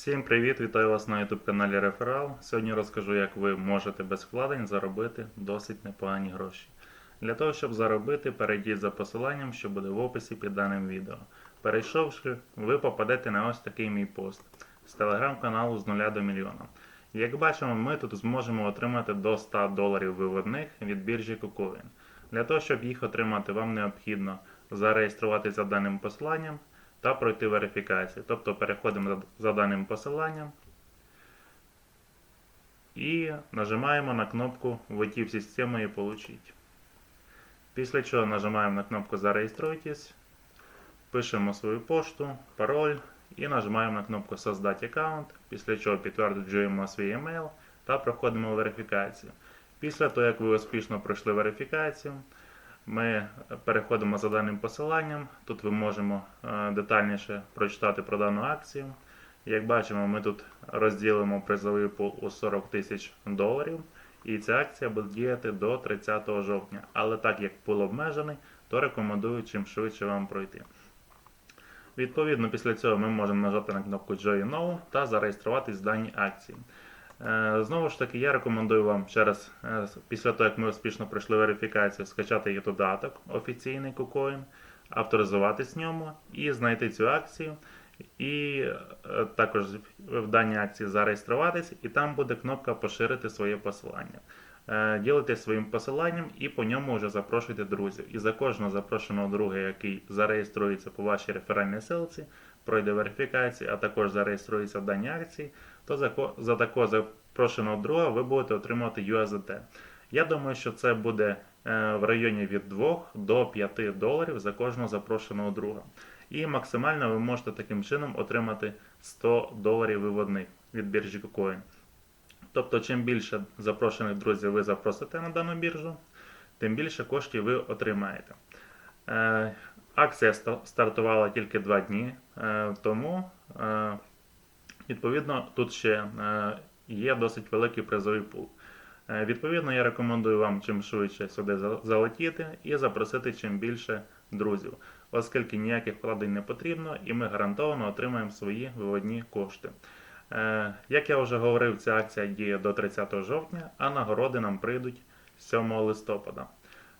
Всім привіт! Вітаю вас на YouTube каналі Реферал. Сьогодні розкажу, як ви можете без вкладень заробити досить непогані гроші. Для того, щоб заробити, перейдіть за посиланням, що буде в описі під даним відео. Перейшовши, ви попадете на ось такий мій пост з телеграм-каналу з нуля до мільйона. Як бачимо, ми тут зможемо отримати до 100 доларів виводних від біржі KuCoin. Для того, щоб їх отримати, вам необхідно зареєструватися за даним посиланням та пройти верифікацію. Тобто переходимо за- даним посиланням і нажимаємо на кнопку «Войти в систему і получить. Після чого нажимаємо на кнопку Зареєструйтесь, пишемо свою пошту, пароль і нажимаємо на кнопку Создать аккаунт, після чого підтверджуємо свій емейл та проходимо верифікацію. Після того, як ви успішно пройшли верифікацію, ми переходимо за даним посиланням. Тут ви можемо е, детальніше прочитати про дану акцію. Як бачимо, ми тут розділимо призовий пул у 40 тисяч доларів. І ця акція буде діяти до 30 жовтня. Але так як пул обмежений, то рекомендую чим швидше вам пройти. Відповідно, після цього ми можемо нажати на кнопку Join Now та зареєструватись в даній акції. Е, Знову ж таки, я рекомендую вам ще раз, е, після того, як ми успішно пройшли верифікацію, скачати її додаток офіційний KuCoin, авторизуватись в ньому і знайти цю акцію. І е, також в даній акції зареєструватись, і там буде кнопка Поширити своє посилання. Е, Ділитесь своїм посиланням і по ньому вже запрошуйте друзів. І за кожного запрошеного друга, який зареєструється по вашій реферальній ссылці, пройде верифікацію, а також зареєструється в даній акції, то за, за такого запрошеного друга ви будете отримувати USDT. Я думаю, що це буде е, в районі від 2 до 5 доларів за кожного запрошеного друга. І максимально ви можете таким чином отримати 100 доларів виводних від біржі KuCoin. Тобто, чим більше запрошених друзів ви запросите на дану біржу, тим більше коштів ви отримаєте. Е, акція стартувала тільки 2 дні, е, тому е, відповідно тут ще є досить великий призовий пул. Відповідно, я рекомендую вам чим швидше сюди залетіти і запросити чим більше друзів, оскільки ніяких вкладень не потрібно, і ми гарантовано отримаємо свої виводні кошти. Е, Як я вже говорив, ця акція діє до 30 жовтня, а нагороди нам прийдуть 7 листопада.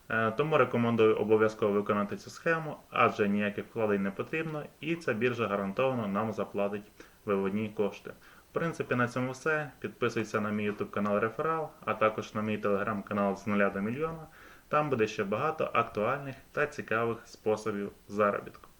Е, Тому рекомендую обов'язково виконати цю схему, адже ніяких вкладень не потрібно, і ця біржа гарантовано нам заплатить виводні кошти. В принципі, на цьому все. Підписуйся на мій YouTube канал Реферал, а також на мій телеграм-канал з нуля до мільйона. Там буде ще багато актуальних та цікавих способів заробітку.